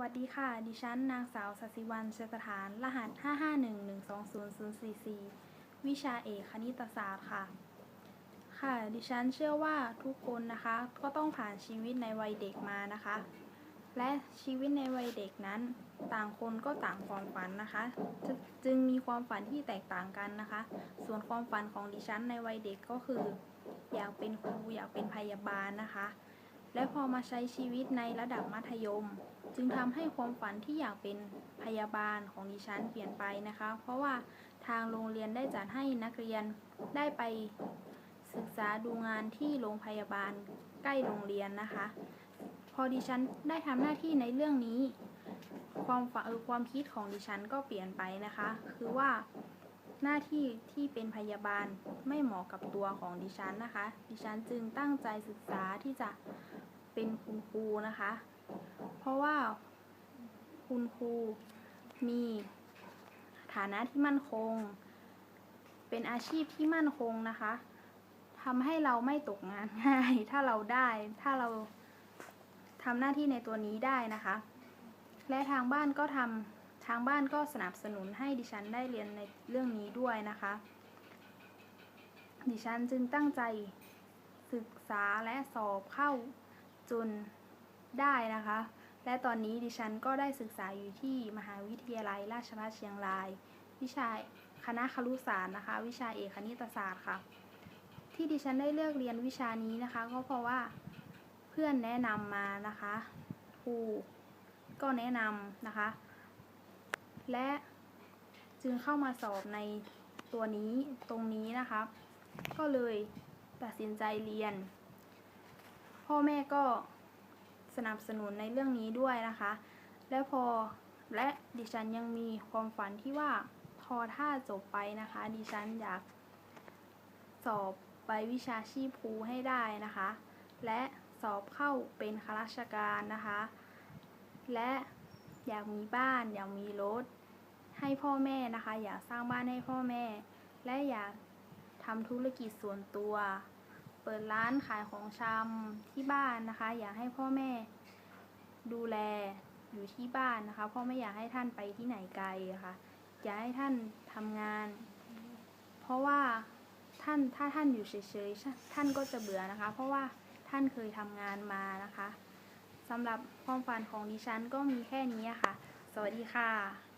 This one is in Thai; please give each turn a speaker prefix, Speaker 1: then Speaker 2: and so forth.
Speaker 1: วัสดีค่ะ ดิฉัน นางสาวสัสิวันเชษฐาน รหัส 551120044 วิชาเอกคณิตศาสตร์ค่ะ ค่ะ ดิฉันเชื่อว่าทุกคนนะคะ ก็ต้องผ่านชีวิตในวัยเด็กมานะคะ และชีวิตในวัยเด็กนั้น ต่างคนก็ต่างความฝันนะคะจะจึงมีความฝันที่แตกต่างกันนะคะ ส่วนความฝันของดิฉันในวัยเด็กก็คือ อยากเป็นครู อยากเป็นพยาบาลนะคะ และพอมาใช้ชีวิตในระดับมัธยม จึงทำให้ความฝันที่อยากเป็นพยาบาลของดิฉันเปลี่ยนไปนะคะ เพราะว่าทางโรงเรียนได้จัดให้นักเรียนได้ไปศึกษาดูงานที่โรงพยาบาลใกล้โรงเรียนนะคะ พอดิฉันได้ทำหน้าที่ในเรื่องนี้ ความฝันเออความคิดของดิฉันก็เปลี่ยนไปนะคะ คือว่าหน้าที่ที่เป็นพยาบาลไม่เหมาะกับตัวของดิฉันนะคะ ดิฉันจึงตั้งใจศึกษาที่จะ เป็นคุณครูนะคะ เพราะว่าคุณครูมีฐานะที่มั่นคง เป็นอาชีพที่มั่นคงนะคะทำให้เราไม่ตกงานง่าย ถ้าเราได้ถ้าเราทำหน้าที่ในตัวนี้ได้นะคะ และทางบ้านก็ทำทางบ้านก็สนับสนุนให้ดิฉันได้เรียนในเรื่องนี้ด้วยนะคะ ดิฉันจึงตั้งใจศึกษาและสอบเข้า จนได้นะคะ และตอนนี้ดิฉันก็ได้ศึกษาอยู่ที่มหาวิทยาลัยราชภัฏเชียงราย วิชาคณะครุศาสตร์นะคะ วิชาเอกคณิตศาสตร์ค่ะ ที่ดิฉันได้เลือกเรียนวิชานี้นะคะ ก็เพราะว่าเพื่อนแนะนำมานะคะครูก็แนะนำนะคะ และจึงเข้ามาสอบในตัวนี้ตรงนี้นะคะ ก็เลยตัดสินใจเรียน พ่อแม่ก็สนับสนุนในเรื่องนี้ด้วยนะคะ และพอและดิฉันยังมีความฝันที่ว่าพอถ้าจบไปนะคะ ดิฉันอยากสอบใบวิชาชีพครูให้ได้นะคะ และสอบเข้าเป็นข้าราชการนะคะ และอยากมีบ้านอยากมีรถให้พ่อแม่นะคะ อยากสร้างบ้านให้พ่อแม่ และอยากทำธุรกิจส่วนตัว เปิดร้านขายของชำที่บ้านนะคะ อยากให้พ่อแม่ดูแลอยู่ที่บ้านนะคะพราะไม่อยากให้ท่านไปที่ไหนไกลอะค่ะอยากให้ท่านทำงาน เพราะว่าท่านถ้าท่านอยู่เฉยๆท่านก็จะเบื่อนะคะ เพราะว่าท่านเคยทำงานมานะคะสำหรับความฝันของดิฉันก็มีแค่นี้ค่ะ สวัสดีค่ะ